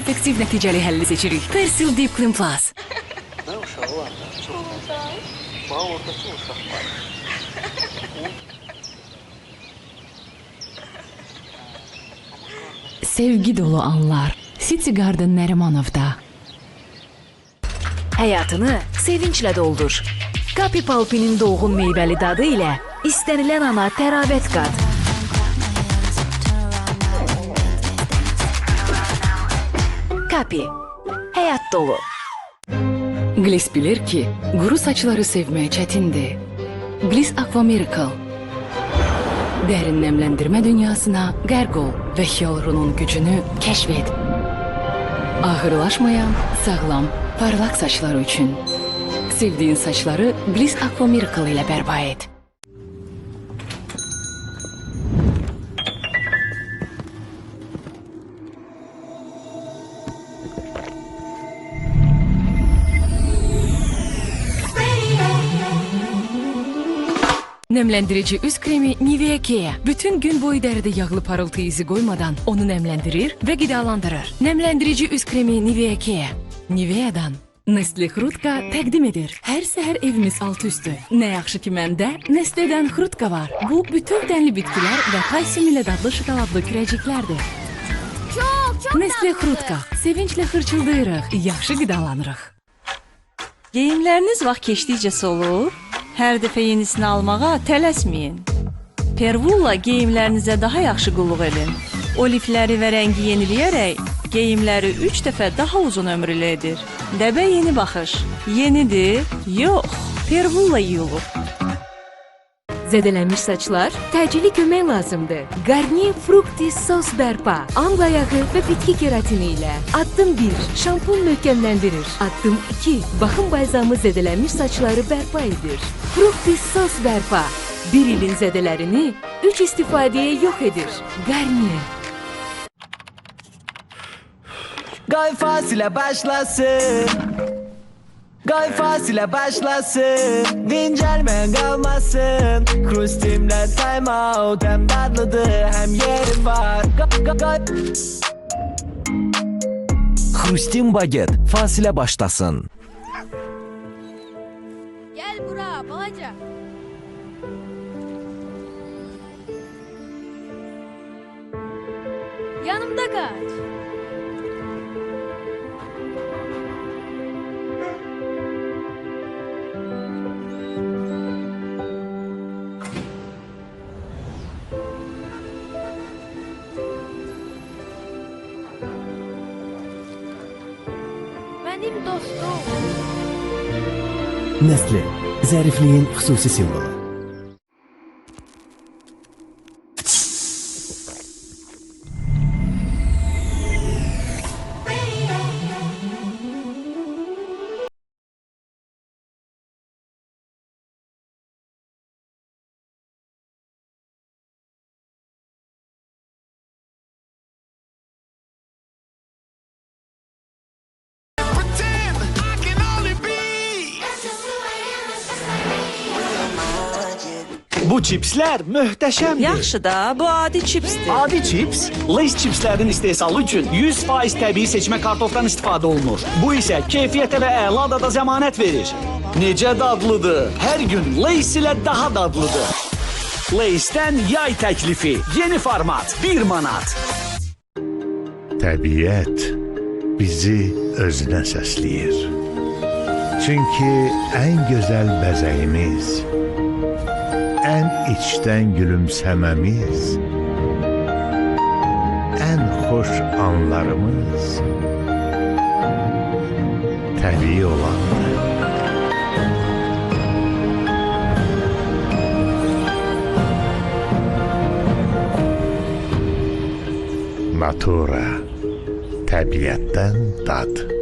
effektiv nəticəli həlli seçirik. Persil Deep Clean Plus. Ne uşağı var da? Çok Bağ ortası uşak var. Sevgi dolu anlar. City Garden Nərimanovda. Həyatını sevinclə doldur. Qapi Palpinin dolğun meyvəli dadı ilə istənilən ana təravət qat. Qapi. Həyat dolu. Gliss bilir ki, quru saçları sevmək çətindir. Gliss Aqua Miracle. Dərin nəmləndirmə dünyasına qərq ol və hialurunun gücünü kəşf et. Ağırlaşmayan, sağlam, parlaq saçlar üçün. Sevdiyin saçları Gliss Aqua Miracle ilə bərpa et. Nemlendirici üst kremi Nivea Kia. Bütün gün boyu deride yağlı parıltı izi koymadan onu nemlendirir ve gıdalandırır. Nemlendirici üst kremi Nivea Kia. Nivea'dan Nestle Hrutka təqdim edir. Hər səhər evimiz altı üstü. Nə yaxşı ki məndə Nestle'dən Hrutka var. Bu bütün tənli bitkilər və kalsium ilə dadlı şokoladlı kürəciklərdir. Çok çok Nestle Hrutka. Sevinclə xırçıldayırıq, yaxşı qidalanırıq. Geyimləriniz vaxt keçdikcə solur. Hər dəfə yenisini almağa tələsməyin. Pervulla geyimlərinizə daha yaxşı qulluq edin. Olifləri və rəngi yeniləyərək geyimləri 3 dəfə daha uzun ömürlü edir. Dəbə yeni baxış. Yenidir? Yox. Pervulla yuyulur. Zedelenmiş saçlar, təcili kömək lazımdır. Garnier Fructis sos bərpa, amla yağı və bitki keratini ilə. Addım 1, şampun möhkəmləndirir. Addım 2, baxım balzamı zedelenmiş saçları bərpa edir. Fructis sos bərpa, bir ilin zədələrini 3 istifadəyə yox edir. Garnier. Gay fasile başlasın Gay fasile başlasın Vincelmen kalmasın Krustimle time out Hem tatlıdır hem yeri var Krustim baget fasile başlasın Gel bura balaca. Yanımda kaç. Benim dostum. Nestle Zərifliyin xüsusi simvolu Bu çipslər möhtəşəmdir. Yaxşı da, bu adi çipsdir. Adi çips, Lay's çipslərin istehsalı üçün 100% təbii seçmə kartofdan istifadə olunur. Bu isə keyfiyyətə və əla dada zəmanət verir. Necə dadlıdır? Hər gün Lay's ilə daha dadlıdır. Lay's'ten yay təklifi, yeni format, 1 manat. Təbiət bizi özünə səsləyir. Çünki ən gözəl bəzəyimiz, ən içdən gülümsəməmiz, ən xoş anlarımız təbii olandır. Natura təbiətdən dad.